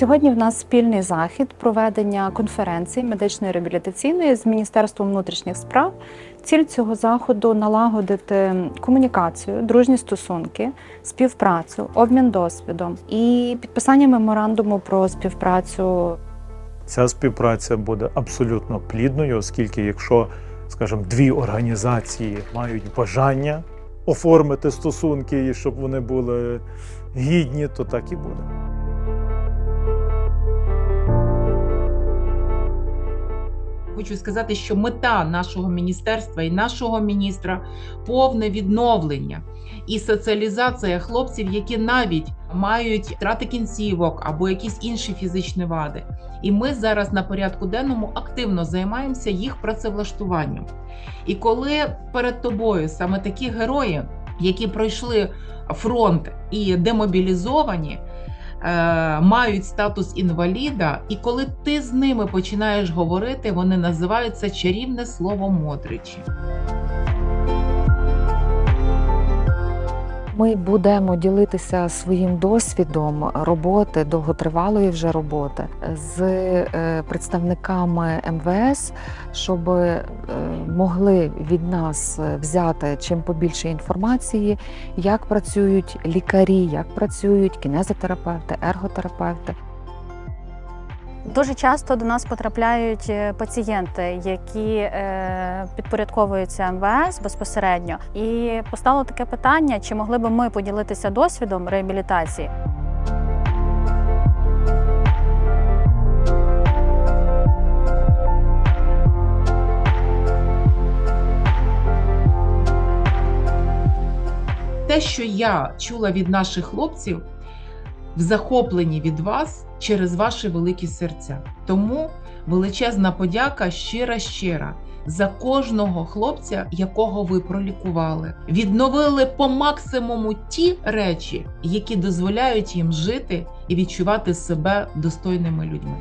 Сьогодні в нас спільний захід проведення конференції медичної реабілітаційної з Міністерством внутрішніх справ. Ціль цього заходу налагодити комунікацію, дружні стосунки, співпрацю, обмін досвідом і підписання меморандуму про співпрацю Ця співпраця буде абсолютно плідною, оскільки якщо, скажімо, дві організації мають бажання оформити стосунки і щоб вони були гідні, то так і буде. Хочу сказати, що мета нашого міністерства і нашого міністра повне відновлення і соціалізація хлопців, які навіть мають втрати кінцівок або якісь інші фізичні вади. І ми зараз на порядку денному активно займаємося їх працевлаштуванням. І коли перед тобою саме такі герої, які пройшли фронт і демобілізовані, мають статус інваліда, і коли ти з ними починаєш говорити, вони називаються чарівне слово Модричі. Ми будемо ділитися своїм досвідом роботи, довготривалої вже роботи з е, представниками МВС, щоб е, могли від нас взяти чим побільше інформації, як працюють лікарі, як працюють кінезотерапевти, ерготерапевти. Дуже часто до нас потрапляють е, пацієнти, які е, підпорядковуються МВС безпосередньо. І постало таке питання: чи могли би ми поділитися досвідом реабілітації? Те, що я чула від наших хлопців, в захопленні від вас через ваші великі серця. Тому величезна подяка щира щира за кожного хлопця, якого ви пролікували. Відновили по максимуму ті речі, які дозволяють їм жити і відчувати себе достойними людьми.